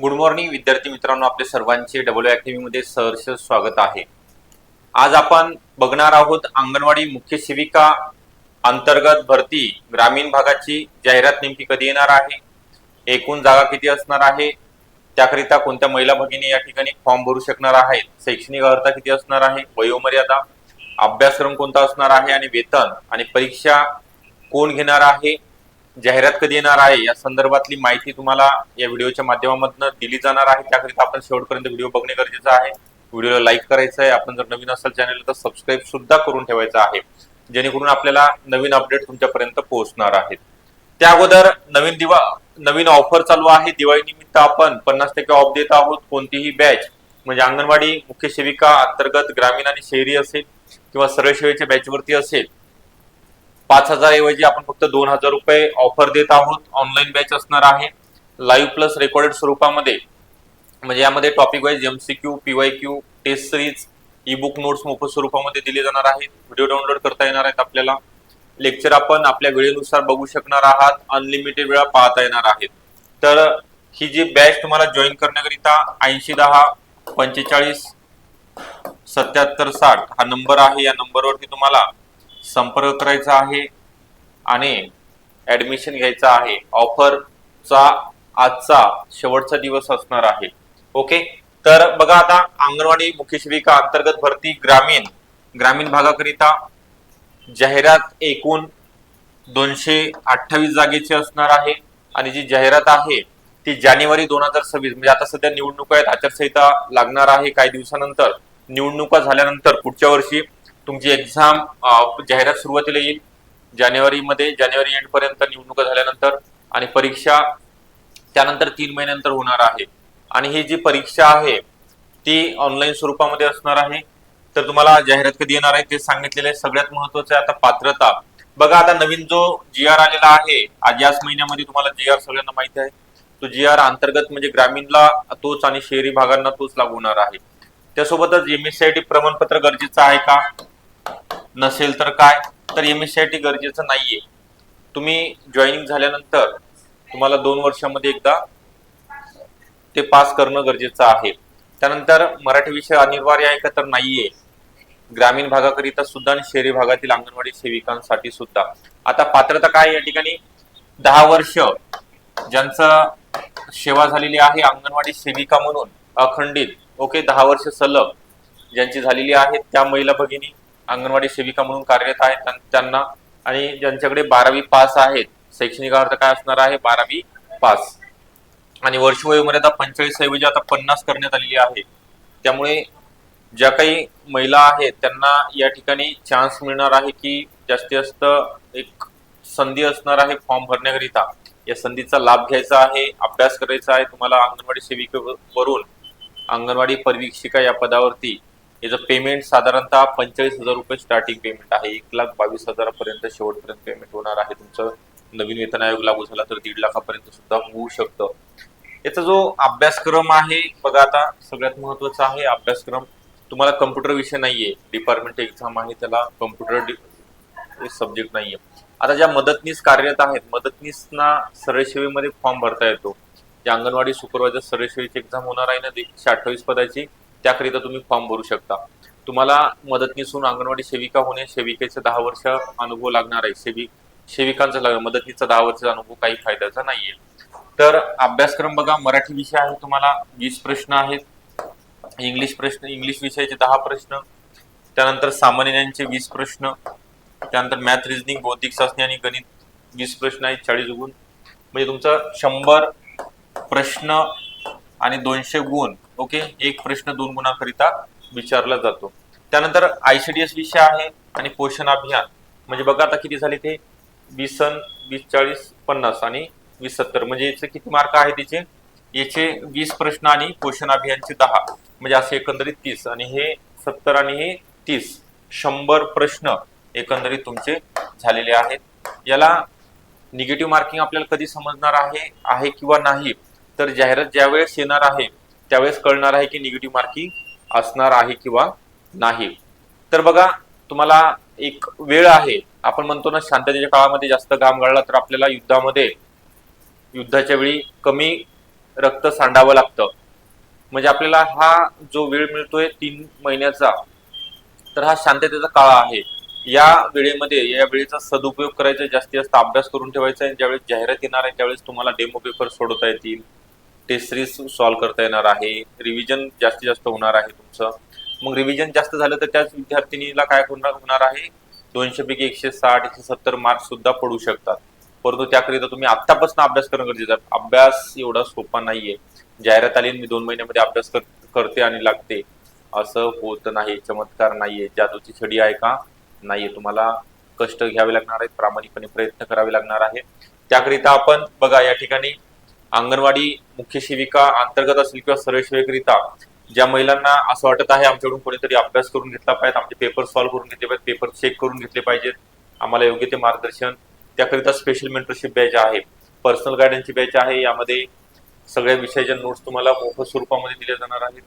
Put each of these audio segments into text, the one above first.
Good morning विद्यार्थी मित्रांनो. आपले सर्वांचे डब्ल्यू अकॅडमीमध्ये सहर्ष स्वागत आहे. आज आपण बघणार आहोत अंगणवाडी मुख्य सेविका अंतर्गत भरती ग्रामीण भागाची जाहिरात नेमकी कधी येणार आहे? एकूण जागा किती असणार आहे? त्याकरिता कोणत्या महिला भगिनी या ठिकाणी फॉर्म भरू शकणार आहेत? शैक्षणिक अर्हता किती असणार आहे? वयोमर्यादा अभ्यासक्रम कोणता असणार आहे? आणि वेतन आणि परीक्षा कोण घेणार आहे? जाहिरात कधी येणार आहे या संदर्भातली माहिती तुम्हाला या व्हिडिओच्या माध्यमामधून दिली जाणार आहे. त्याकरिता आपण शेवटपर्यंत व्हिडिओ बघणे गरजेचं आहे. व्हिडिओला लाईक करायचं आहे आपण जर नवीन असाल चॅनल तर सबस्क्राईब सुद्धा करून ठेवायचं आहे. जेणेकरून आपल्याला नवीन अपडेट तुमच्यापर्यंत पोहोचणार आहेत. त्या अगोदर नवीन दिवा नवीन ऑफर चालू आहे. दिवाळी निमित्त आपण पन्नास टक्के ऑफ देत आहोत. कोणतीही बॅच म्हणजे अंगणवाडी मुख्य सेविका अंतर्गत ग्रामीण आणि शहरी असेल किंवा सरळ सेवेच्या बॅचवरती असेल पाच हजार ऐवजी आपण फक्त दोन हजार रुपये ऑफर देत आहोत. ऑनलाईन बॅच असणार आहे. लाईव्ह प्लस रेकॉर्डेड स्वरूपामध्ये. म्हणजे यामध्ये topic wise MCQ P Y Q test series e book notes मोफत स्वरूपामध्ये दिले जाणार आहेत. व्हिडिओ डाउनलोड करता येणार आहेत आपल्याला. लेक्चर आपण आपल्या वेळेनुसार बघू शकणार आहात. अनलिमिटेड वेळा पाहता येणार आहेत. तर ही जी बॅच तुम्हाला जॉईन करण्याकरिता ऐंशी दहा पंचेचाळीस सत्याहत्तर साठ हा नंबर आहे. या नंबरवरती तुम्हाला संपर्क करायचा आहे आणि ऍडमिशन घ्यायचं आहे. ऑफरचा आजचा शेवटचा दिवस असणार आहे. ओके तर बघा आता अंगणवाडी मुख्य सेविका अंतर्गत भरती ग्रामीण ग्रामीण भागाकरिता जाहिरात एकूण दोनशे अठ्ठावीस जागेची असणार आहे. आणि जी जाहिरात आहे ती जानेवारी दोन हजार सव्वीस म्हणजे आता सध्या निवडणुका आहेत आचारसंहिता लागणार आहे काही दिवसानंतर. निवडणुका झाल्यानंतर पुढच्या वर्षी तुमची एक्झाम जाहिरात सुरुवातीला येईल. जानेवारीमध्ये जानेवारी एंड पर्यंत निवडणुका झाल्यानंतर आणि परीक्षा त्यानंतर तीन महिन्यानंतर होणार आहे. आणि ही जी परीक्षा आहे ती ऑनलाईन स्वरूपामध्ये असणार आहे. तर तुम्हाला जाहिरात कधी येणार आहे ते सांगितलेलं आहे. सगळ्यात महत्वाचं आहे आता पात्रता. बघा आता नवीन जो जी आर आलेला आहे आज याच महिन्यामध्ये तुम्हाला जी आर सगळ्यांना माहिती आहे. तो जी आर अंतर्गत म्हणजे ग्रामीणला तोच आणि शहरी भागांना तोच लागू होणार आहे. त्यासोबतच एमएससीआयटी प्रमाणपत्र गरजेचं आहे का? नसेल तर काय? तर एम एस सी गरजेचं नाहीये. तुम्ही जॉईनिंग झाल्यानंतर तुम्हाला दोन वर्षामध्ये एकदा ते पास करणं गरजेचं आहे. त्यानंतर मराठी विषय अनिवार्य आहे का तर नाहीये. ग्रामीण भागाकरिता सुद्धा आणि शहरी भागातील अंगणवाडी सेविकांसाठी सुद्धा. आता पात्रता काय या ठिकाणी? दहा वर्ष ज्यांचा सेवा झालेली आहे अंगणवाडी सेविका म्हणून अखंडित ओके दहा वर्ष सलग ज्यांची झालेली आहे त्या महिला भगिनी अंगणवाडी सेविका म्हणून कार्यरत आहेत त्यांना. आणि ज्यांच्याकडे बारावी पास आहेत शैक्षणिक अर्थ काय असणार आहे? बारावी पास. आणि वर्ष वयोमर्यादा पंचेचाळीस ऐवजी आता पन्नास करण्यात आलेली आहे. त्यामुळे ज्या काही महिला आहेत त्यांना या ठिकाणी चान्स मिळणार आहे की जास्तीत जास्त एक संधी असणार आहे फॉर्म भरण्याकरिता. या संधीचा लाभ घ्यायचा आहे अभ्यास करायचा आहे तुम्हाला अंगणवाडी सेविकेवरून. अंगणवाडी परिवीक्षिका या पदावरती. याचं पेमेंट साधारणतः पंचेचाळीस हजार रुपये स्टार्टिंग पेमेंट आहे एक लाख बावीस हजारापर्यंत शेवटपर्यंत पेमेंट होणार आहे. तुमचं नवीन वेतन आयोग लागू झाला तर दीड लाखापर्यंत सुद्धा होऊ शकतं. याचा जो अभ्यासक्रम आहे बघा आता सगळ्यात महत्त्वाचा आहे अभ्यासक्रम. तुम्हाला कम्प्युटर विषय नाहीये. डिपार्टमेंट एक्झाम आहे त्याला कम्प्युटर सब्जेक्ट नाहीये. आता ज्या मदतनीस कार्यरत आहेत मदतनीसना सरळसेवेमध्ये फॉर्म भरता येतो. ज्या अंगणवाडी सुपरवायझर सरळसेवेची एक्झाम होणार आहे ना एकशे अठ्ठावीस पदाची त्याकरिता तुम्ही फॉर्म भरू शकता. तुम्हाला मदतनीसून अंगणवाडी सेविका होणे सेविकेचे दहा वर्ष अनुभव लागणार आहे. सेविक सेविकांचा लाग- दहा वर्षाचा अनुभव काही फायद्याचा नाहीये. तर अभ्यासक्रम बघा मराठी विषय आहे तुम्हाला वीस प्रश्न आहेत. इंग्लिश प्रश्न इंग्लिश विषयाचे दहा प्रश्न. त्यानंतर सामान्य ज्ञानचे वीस प्रश्न. त्यानंतर मॅथ रिजनिंग बौद्धिक चाचणी आणि गणित वीस प्रश्न आहेत चाळीस गुण. म्हणजे तुमचं शंभर प्रश्न आणि दोनशे गुण ओके? एक प्रश्न दोन गुणाकरिता विचारला जातो. त्यानंतर आयसीडीएस विषय आहे आणि पोषण अभियान. म्हणजे बघा आता किती झाले ते? वीस वीस चाळीस पन्नास आणि वीस सत्तर. म्हणजे याचे किती मार्क आहे तिचे याचे वीस प्रश्न आणि पोषण अभियानचे दहा. म्हणजे असे एकंदरीत तीस. आणि हे सत्तर आणि हे तीस. शंभर प्रश्न एकंदरीत तुमचे झालेले आहेत. याला निगेटिव्ह मार्किंग आपल्याला कधी समजणार आहे? आहे किंवा नाही? तर जाहिरात ज्यावेळेस येणार आहे त्यावेळेस कळणार आहे की निगेटिव्ह मार्किंग असणार आहे किंवा नाही. तर बघा तुम्हाला एक वेळ आहे. आपण म्हणतो ना शांततेच्या काळामध्ये जास्त घाम गाळला तर आपल्याला युद्धामध्ये युद्धाच्या वेळी कमी रक्त सांडावं लागतं. म्हणजे आपल्याला हा जो वेळ मिळतोय तीन महिन्याचा तर हा शांततेचा काळ आहे. या वेळेमध्ये या वेळेचा सदुपयोग करायचा जास्तीत जास्त अभ्यास करून ठेवायचा आहे. ज्यावेळेस जाहिरात येणार आहे त्यावेळेस तुम्हाला डेमो पेपर सोडवता येतील. टेस्ट सिरीज सॉल्व्ह करता येणार आहे. रिव्हिजन जास्तीत जास्त होणार आहे तुमचं. मग रिव्हिजन जास्त झालं तर त्याच विद्यार्थिनीला काय होणार होणार आहे? दोनशे पैकी एकशे साठ एकशे सत्तर मार्क्स सुद्धा पडू शकतात. परंतु त्याकरिता तुम्ही आत्तापासून अभ्यास करणं गरजेचं आहे. अभ्यास एवढा सोपा नाहीये. जाहिरात आली मी दोन महिन्यामध्ये अभ्यास कर, करते आणि लागते. असं होत नाही चमत्कार नाहीये. जादूची छडी आहे का? नाहीये. तुम्हाला कष्ट घ्यावे लागणार आहेत. प्रामाणिकपणे प्रयत्न करावे लागणार आहे. त्याकरिता आपण बघा या ठिकाणी अंगणवाडी मुख्य सेविका अंतर्गत असेल किंवा सर्वसेवेकरिता ज्या महिलांना असं वाटत आहे आमच्याकडून कोणीतरी अभ्यास करून घेतला पाहिजे आमचे पेपर सॉल्व्ह करून घेतले पाहिजेत पेपर चेक करून घेतले पाहिजेत आम्हाला योग्य ते मार्गदर्शन. त्याकरिता स्पेशल मेंटरशिप बॅच आहे पर्सनल गायडन्सची बॅच आहे यामध्ये सगळ्या विषयाच्या नोट्स तुम्हाला मोफत स्वरूपामध्ये दिल्या जाणार आहेत.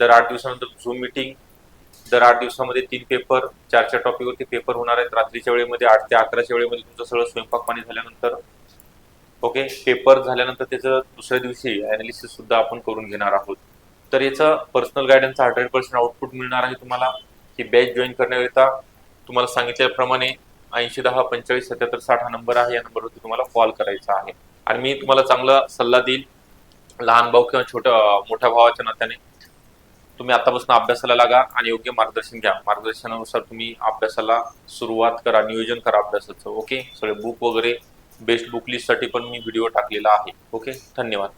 दर आठ दिवसानंतर झूम मिटिंग दर आठ दिवसामध्ये तीन पेपर चार चार टॉपिकवरती पेपर होणार आहेत. रात्रीच्या वेळेमध्ये आठ ते अकराच्या वेळेमध्ये तुमचं सगळं स्वयंपाक पाणी झाल्यानंतर ओके? पेपर झाल्यानंतर त्याचं दुसऱ्या दिवशी अनालिसिस सुद्धा आपण करून घेणार आहोत. तर याचं पर्सनल गायडन्सचा हंड्रेड पर्सेंट आउटपुट मिळणार आहे तुम्हाला. ही बॅच जॉईन करण्याकरिता तुम्हाला सांगितल्याप्रमाणे ऐंशी दहा पंचेचाळीस सत्याहत्तर साठ हा नंबर आहे. या नंबरवरती तुम्हाला कॉल करायचा आहे. आणि मी तुम्हाला चांगला सल्ला देईल. लहान भाऊ किंवा छोट्या मोठ्या भावाच्या नात्याने तुम्ही आतापासून अभ्यासाला लागा आणि योग्य मार्गदर्शन घ्या. मार्गदर्शनानुसार तुम्ही अभ्यासाला सुरुवात करा नियोजन करा अभ्यासाचं. ओके? सगळे बुक वगैरे बेस्ट बुक लिस्टसाठी पण मी व्हिडिओ टाकलेला आहे. ओके धन्यवाद.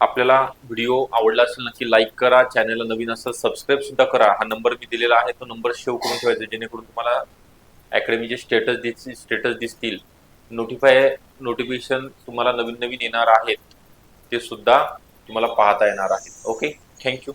आपल्याला व्हिडिओ आवडला असेल नक्की लाईक करा. चॅनलला नवीन असेल सबस्क्राईब सुद्धा करा. हा नंबर मी दिलेला आहे. तो नंबर सेव्ह करून ठेवायचा जेणेकरून तुम्हाला अकॅडमीचे स्टेटस दिसतील स्टेटस दिसतील. नोटिफाय नोटिफिकेशन तुम्हाला नवीन नवीन येणार आहेत. ते सुद्धा तुम्हाला पाहता येणार आहेत. Okay thank you